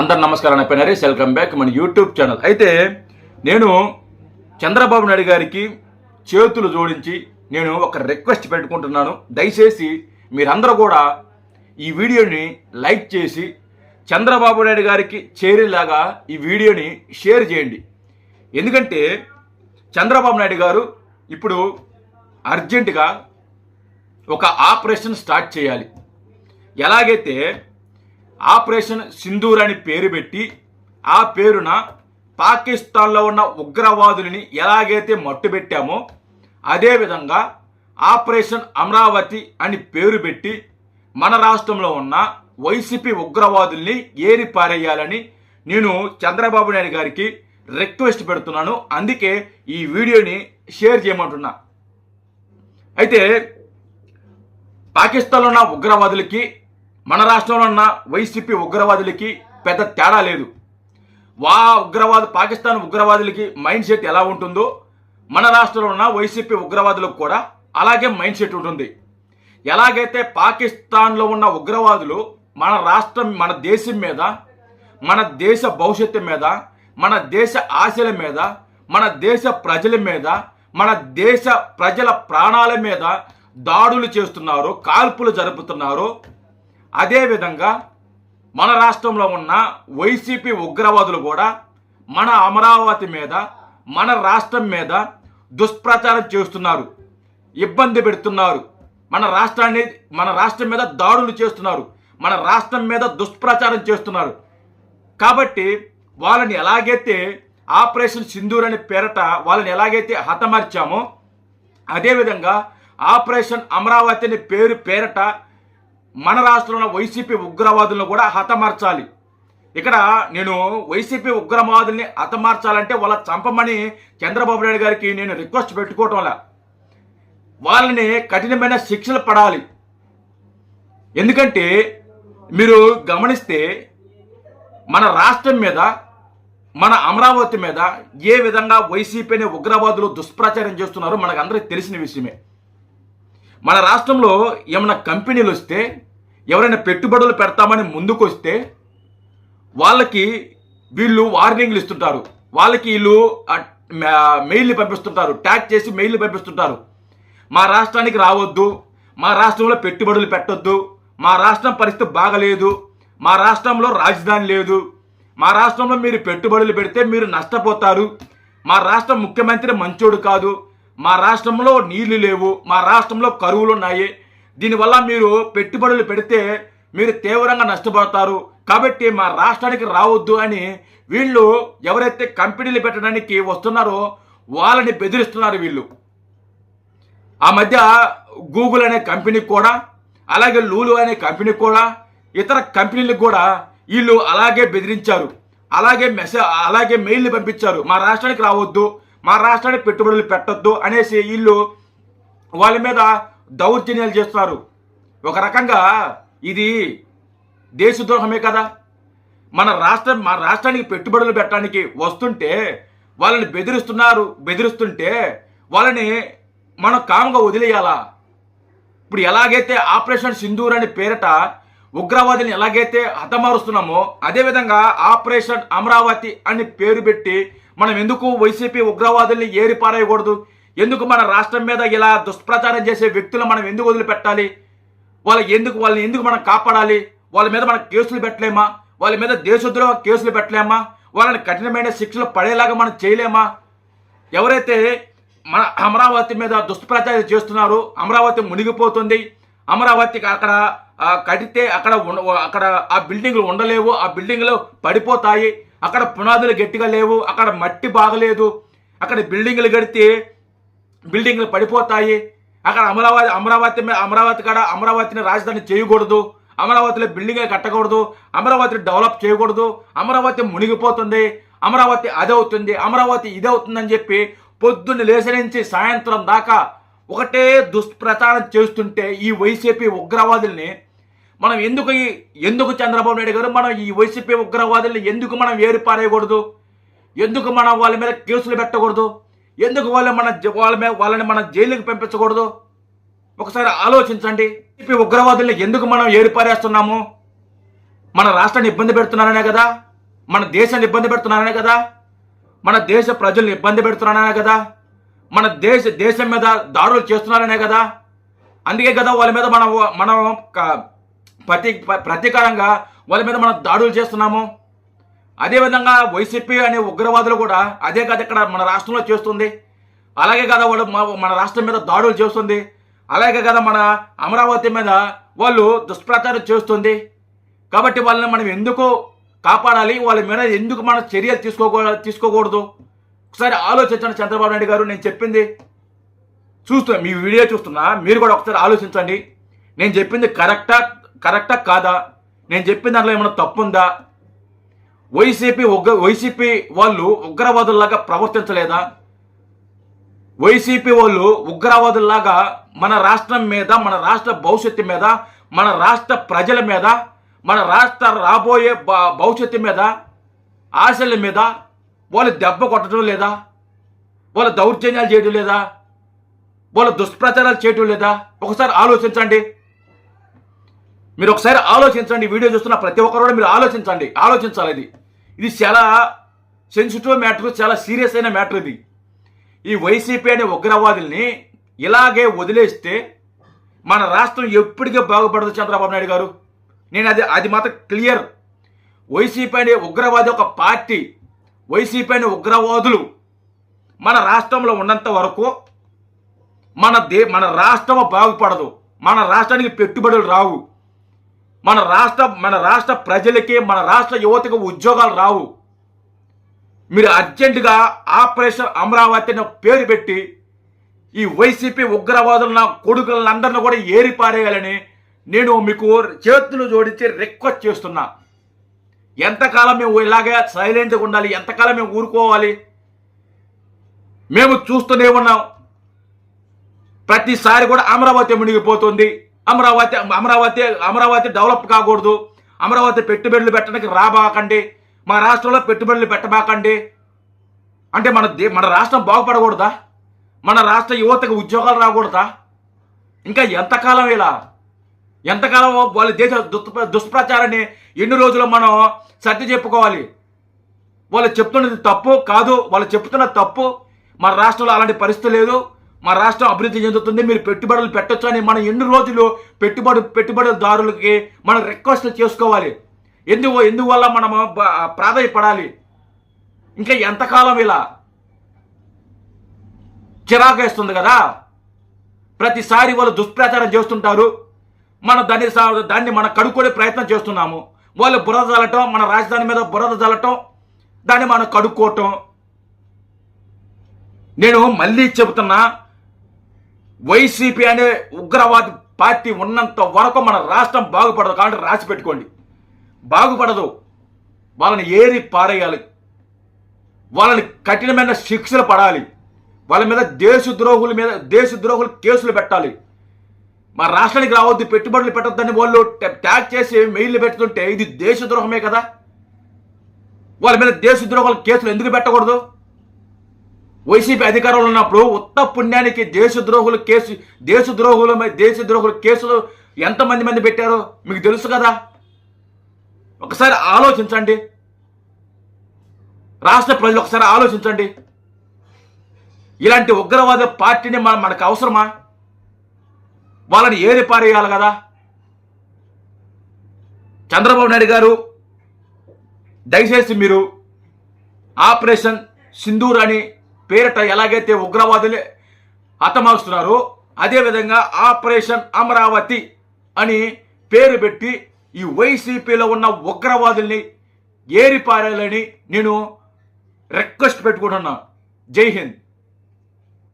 అందరు నమస్కారం నా వెల్కమ్ బ్యాక్ మన యూట్యూబ్ ఛానల్ అయితే నేను చంద్రబాబు నాయుడు గారికి చేతులు జోడించి నేను ఒక రిక్వెస్ట్ పెట్టుకుంటున్నాను. దయచేసి మీరందరూ కూడా ఈ వీడియోని లైక్ చేసి చంద్రబాబు నాయుడు గారికి చేరేలాగా ఈ వీడియోని షేర్ చేయండి. ఎందుకంటే చంద్రబాబు నాయుడు గారు ఇప్పుడు అర్జెంటుగా ఒక ఆపరేషన్ స్టార్ట్ చేయాలి. ఎలాగైతే ఆపరేషన్ సింధూర్ అని పేరు పెట్టి ఆ పేరున పాకిస్తాన్లో ఉన్న ఉగ్రవాదులని ఎలాగైతే మట్టుబెట్టామో అదేవిధంగా ఆపరేషన్ అమరావతి అని పేరు పెట్టి మన రాష్ట్రంలో ఉన్న వైసీపీ ఉగ్రవాదుల్ని ఏరి పారేయాలని నేను చంద్రబాబు నాయుడు గారికి రిక్వెస్ట్ పెడుతున్నాను. అందుకే ఈ వీడియోని షేర్ చేయమంటున్నా. అయితే పాకిస్తాన్లో ఉన్న ఉగ్రవాదులకి మన రాష్ట్రంలో ఉన్న వైసీపీ ఉగ్రవాదులకి పెద్ద తేడా లేదు. వా ఉగ్రవాదు పాకిస్తాన్ ఉగ్రవాదులకి మైండ్ సెట్ ఎలా ఉంటుందో మన రాష్ట్రంలో ఉన్న వైసీపీ ఉగ్రవాదులకు కూడా అలాగే మైండ్ సెట్ ఉంటుంది. ఎలాగైతే పాకిస్తాన్లో ఉన్న ఉగ్రవాదులు మన రాష్ట్రం మన దేశం మీద మన దేశ భవిష్యత్తు మీద మన దేశ ఆశల మీద మన దేశ ప్రజల మీద మన దేశ ప్రజల ప్రాణాల మీద దాడులు చేస్తున్నారు కాల్పులు జరుపుతున్నారు అదేవిధంగా మన రాష్ట్రంలో ఉన్న వైసీపీ ఉగ్రవాదులు కూడా మన అమరావతి మీద మన రాష్ట్రం మీద దుష్ప్రచారం చేస్తున్నారు. ఇబ్బంది పెడుతున్నారు. మన రాష్ట్రాన్ని మన రాష్ట్రం మీద దాడులు చేస్తున్నారు. మన రాష్ట్రం మీద దుష్ప్రచారం చేస్తున్నారు. కాబట్టి వాళ్ళని ఎలాగైతే ఆపరేషన్ సింధూర్ అనే పేరట వాళ్ళని ఎలాగైతే హతమార్చామో అదేవిధంగా ఆపరేషన్ అమరావతి అనే పేరు పేరట మన రాష్ట్రంలో వైసీపీ ఉగ్రవాదులను కూడా హతమార్చాలి. ఇక్కడ నేను వైసీపీ ఉగ్రవాదుల్ని హతమార్చాలంటే వాళ్ళ చంపమని చంద్రబాబు నాయుడు గారికి నేను రిక్వెస్ట్ పెట్టుకోవటం వల్ల వాళ్ళని కఠినమైన శిక్షలు పడాలి. ఎందుకంటే మీరు గమనిస్తే మన రాష్ట్రం మీద మన అమరావతి మీద ఏ విధంగా వైసీపీని ఉగ్రవాదులు దుష్ప్రచారం చేస్తున్నారో మనకు అందరికీ తెలిసిన విషయమే. మన రాష్ట్రంలో ఏమైనా కంపెనీలు వస్తే ఎవరైనా పెట్టుబడులు పెడతామని ముందుకొస్తే వాళ్ళకి వీళ్ళు వార్నింగ్లు ఇస్తుంటారు. వాళ్ళకి వీళ్ళు మెయిల్ని పంపిస్తుంటారు. ట్యాగ్ చేసి మెయిల్ని పంపిస్తుంటారు. మా రాష్ట్రానికి రావద్దు. మా రాష్ట్రంలో పెట్టుబడులు పెట్టొద్దు. మా రాష్ట్రం పరిస్థితి బాగలేదు. మా రాష్ట్రంలో రాజధాని లేదు. మా రాష్ట్రంలో మీరు పెట్టుబడులు పెడితే మీరు నష్టపోతారు. మా రాష్ట్ర ముఖ్యమంత్రి మంచోడు కాదు. మా రాష్ట్రంలో నీళ్ళు లేవు. మా రాష్ట్రంలో కరువులు ఉన్నాయి. దీనివల్ల మీరు పెట్టుబడులు పెడితే మీరు తీవ్రంగా నష్టపోతారు. కాబట్టి మా రాష్ట్రానికి రావద్దు అని వీళ్ళు ఎవరైతే కంపెనీలు పెట్టడానికి వస్తున్నారో వాళ్ళని బెదిరిస్తున్నారు వీళ్ళు. ఆ మధ్య గూగుల్ అనే కంపెనీ కూడా అలాగే లూలు అనే కంపెనీ కూడా ఇతర కంపెనీలకు కూడా వీళ్ళు అలాగే బెదిరించారు. అలాగే మెసేజ్ అలాగే మెయిల్ని పంపించారు. మా రాష్ట్రానికి రావద్దు మా రాష్ట్రానికి పెట్టుబడులు పెట్టద్దు అనేసి వీళ్ళు వాళ్ళ మీద దౌర్జన్యాలు చేస్తున్నారు. ఒక రకంగా ఇది దేశద్రోహమే కదా. మన రాష్ట్రం మన రాష్ట్రానికి పెట్టుబడులు పెట్టడానికి వస్తుంటే వాళ్ళని బెదిరిస్తున్నారు బెదిరిస్తుంటే వాళ్ళని మనం కాముగా వదిలేయాలా? ఇప్పుడు ఎలాగైతే ఆపరేషన్ సింధూర్ అనే పేరిట ఉగ్రవాదిని ఎలాగైతే హతమారుస్తున్నామో అదేవిధంగా ఆపరేషన్ అమరావతి అని పేరు పెట్టి మనం ఎందుకు వైసీపీ ఉగ్రవాదుల్ని ఏరిపారేయకూడదు? ఎందుకు మన రాష్ట్రం మీద ఇలా దుష్ప్రచారం చేసే వ్యక్తులు మనం ఎందుకు వదిలిపెట్టాలి? వాళ్ళకి ఎందుకు వాళ్ళని ఎందుకు మనం కాపాడాలి? వాళ్ళ మీద మనం కేసులు పెట్టలేమా? వాళ్ళ మీద దేశద్రోహ కేసులు పెట్టలేమా? వాళ్ళని కఠినమైన శిక్షలు పడేలాగా మనం చేయలేమా? ఎవరైతే మన అమరావతి మీద దుష్ప్రచారం చేస్తున్నారో అమరావతి మునిగిపోతుంది. అమరావతికి అక్కడ కడితే అక్కడ ఉండ- అక్కడ ఆ బిల్డింగ్లు ఉండలేవు. ఆ బిల్డింగ్లు పడిపోతాయి. అక్కడ పునాదులు గట్టిగా లేవు. అక్కడ మట్టి బాగలేదు. అక్కడ బిల్డింగ్లు కడితే బిల్డింగ్లు పడిపోతాయి. అక్కడ అమరావతి అమరావతి మీద అమరావతి కాడ అమరావతిని రాజధాని చేయకూడదు. అమరావతిలో బిల్డింగే కట్టకూడదు. అమరావతిని డెవలప్ చేయకూడదు. అమరావతి మునిగిపోతుంది. అమరావతి అదవుతుంది. అమరావతి ఇదవుతుందని చెప్పి పొద్దున్న లేచి నుంచి సాయంత్రం దాకా ఒకటే దుష్ప్రచారం చేస్తుంటే ఈ వైసీపీ ఉగ్రవాదుల్ని మనం ఎందుకు ఎందుకు చంద్రబాబు నాయుడు గారు మనం ఈ వైసీపీ ఉగ్రవాదుల్ని ఎందుకు మనం ఏరిపారేయకూడదు? ఎందుకు మనం వాళ్ళ మీద కేసులు పెట్టకూడదు? ఎందుకు వాళ్ళ మన వాళ్ళ మీద వాళ్ళని మన జైలుకి పంపించకూడదు? ఒకసారి ఆలోచించండి. ఇప్పుడు ఉగ్రవాదుల్ని ఎందుకు మనం ఏరిపారేస్తున్నాము? మన రాష్ట్రాన్ని ఇబ్బంది పెడుతున్నారనే కదా? మన దేశాన్ని ఇబ్బంది పెడుతున్నారనే కదా? మన దేశ ప్రజల్ని ఇబ్బంది పెడుతున్నారనే కదా? మన దేశ దేశం మీద దాడులు చేస్తున్నారనే కదా? అందుకే కదా వాళ్ళ మీద మనం మనం ప్రతీ ప్రతి ప్రతీకారంగా వాళ్ళ మీద మనం దాడులు చేస్తున్నాము. అదేవిధంగా వైసీపీ అనే ఉగ్రవాదులు కూడా అదే కదా ఇక్కడ మన రాష్ట్రంలో చేస్తుంది. అలాగే కదా వాళ్ళు మా- మన రాష్ట్రం మీద దాడులు చేస్తుంది. అలాగే కదా మన అమరావతి మీద వాళ్ళు దుష్ప్రచారం చేస్తుంది. కాబట్టి వాళ్ళని మనం ఎందుకు కాపాడాలి? వాళ్ళ మీద ఎందుకు మన చర్యలు తీసుకోకూ తీసుకోకూడదు? ఒకసారి ఆలోచించండి చంద్రబాబు నాయుడు గారు నేను చెప్పింది చూస్తున్నా. మీ వీడియో చూస్తున్నా. మీరు కూడా ఒకసారి ఆలోచించండి. నేను చెప్పింది కరెక్టా కరెక్టా కాదా? నేను చెప్పిన దాంట్లో ఏమైనా తప్పు ఉందా వైసీపీ ఉగ్ర వైసీపీ వాళ్ళు ఉగ్రవాదుల్లాగా ప్రవర్తించలేదా? వైసీపీ వాళ్ళు ఉగ్రవాదుల్లాగా మన రాష్ట్రం మీద మన రాష్ట్ర భవిష్యత్తు మీద మన రాష్ట్ర ప్రజల మీద మన రాష్ట్ర రాబోయే భవిష్యత్తు మీద ఆశల మీద వాళ్ళు దెబ్బ కొట్టడం లేదా? వాళ్ళ దౌర్జన్యాలు చేయడం లేదా? వాళ్ళ దుష్ప్రచారాలు చేయటం లేదా? ఒకసారి ఆలోచించండి. మీరు ఒకసారి ఆలోచించండి. వీడియో చూస్తున్న ప్రతి ఒక్కరు కూడా మీరు ఆలోచించండి. ఆలోచించాలి ఇది. ఇది చాలా సెన్సిటివ్ మ్యాటర్ చాలా సీరియస్ అయిన మ్యాటర్ ఇది. ఈ వైసీపీ అనే ఉగ్రవాదుల్ని ఇలాగే వదిలేస్తే మన రాష్ట్రం ఎప్పటికీ బాగుపడదు చంద్రబాబు నాయుడు గారు. నేను అది అది మాత్రం క్లియర్ వైసీపీ అనే ఉగ్రవాది ఒక పార్టీ వైసీపీ అనే ఉగ్రవాదులు మన రాష్ట్రంలో ఉన్నంత వరకు మన దే మన రాష్ట్రం బాగుపడదు. మన రాష్ట్రానికి పెట్టుబడులు రావు. మన రాష్ట్ర మన రాష్ట్ర ప్రజలకి మన రాష్ట్ర యువతకు ఉద్యోగాలు రావు. మీరు అర్జెంటుగా ఆపరేషన్ అమరావతి అనే పేరు పెట్టి ఈ వైసీపీ ఉగ్రవాదులు నా కొడుకులందరిని కూడా ఏరిపారేయాలని నేను మీకు చేతులు జోడించి రిక్వెస్ట్ చేస్తున్నా. ఎంతకాలం మేము ఇలాగే సైలెంట్గా ఉండాలి? ఎంతకాలం మేము ఊరుకోవాలి? మేము చూస్తూనే ఉన్నాం. ప్రతిసారి కూడా అమరావతి మునిగిపోతుంది. అమరావతి అమరావతి అమరావతి డెవలప్ కాకూడదు. అమరావతి పెట్టుబడులు పెట్టడానికి రాబాకండి. మా రాష్ట్రంలో పెట్టుబడులు పెట్టబాకండి. అంటే మన దే మన రాష్ట్రం బాగుపడకూడదా? మన రాష్ట్ర యువతకు ఉద్యోగాలు రాకూడదా? ఇంకా ఎంతకాలం ఇలా? ఎంతకాలం వాళ్ళ దేశ దుష్ప్రచారాన్ని ఎన్ని రోజులు మనం సర్ది చెప్పుకోవాలి? వాళ్ళు చెప్తున్నది తప్పు కాదు. వాళ్ళు చెప్తున్న తప్పు మన రాష్ట్రంలో అలాంటి పరిస్థితి లేదు. మా రాష్ట్రం అభివృద్ధి చెందుతుంది మీరు పెట్టుబడులు పెట్టొచ్చు అని మనం ఎన్ని రోజులు పెట్టుబడి పెట్టుబడిదారులకి మనం రిక్వెస్ట్ చేసుకోవాలి. ఎందుకు ఎందువల్ల మనము ప్రాధాన్యపడాలి ప్రాధాయపడాలి? ఇంకా ఎంతకాలం ఇలా? చిరాకేస్తుంది కదా? ప్రతిసారి వాళ్ళు దుష్ప్రచారం చేస్తుంటారు. మనం దాన్ని దాన్ని మనం కడుక్కొనే ప్రయత్నం చేస్తున్నాము. వాళ్ళు బురద జల్లటం మన రాజధాని మీద బురద జల్లటం దాన్ని మనం కడుక్కోవటం. నేను మళ్ళీ చెబుతున్నా వైసీపీ అనే ఉగ్రవాది పార్టీ ఉన్నంత వరకు మన రాష్ట్రం బాగుపడదు కాబట్టి రాసి పెట్టుకోండి. బాగుపడదు. వాళ్ళని ఏరి పారేయాలి. వాళ్ళని కఠినమైన శిక్షలు పడాలి. వాళ్ళ మీద దేశద్రోహుల మీద దేశద్రోహులు కేసులు పెట్టాలి. మా రాష్ట్రానికి రావద్దు పెట్టుబడులు పెట్టొద్దని వాళ్ళు ట్యాగ్ చేసి మెయిల్ పెడుతుంటే ఇది దేశద్రోహమే కదా. వాళ్ళ మీద దేశద్రోహాల కేసులు ఎందుకు పెట్టకూడదు? వైసీపీ అధికారంలో ఉన్నప్పుడు ఉత్త పుణ్యానికి దేశద్రోహుల కేసు దేశద్రోహుల మీద- దేశద్రోహుల కేసులు ఎంతమంది మంది పెట్టారో మీకు తెలుసు కదా? ఒకసారి ఆలోచించండి. రాష్ట్ర ప్రజలు ఒకసారి ఆలోచించండి. ఇలాంటి ఉగ్రవాద పార్టీని మన మనకు అవసరమా? వాళ్ళని ఏరి పారేయాలి కదా? చంద్రబాబు నాయుడు గారు దయచేసి మీరు ఆపరేషన్ సింధూర్ అని పేరిట ఎలాగైతే ఉగ్రవాదులే హతమారుస్తున్నారో అదేవిధంగా ఆపరేషన్ అమరావతి అని పేరు పెట్టి ఈ వైసీపీలో ఉన్న ఉగ్రవాదుల్ని ఏరిపారాలని నేను రిక్వెస్ట్ పెట్టుకుంటున్నాను. జై హింద్.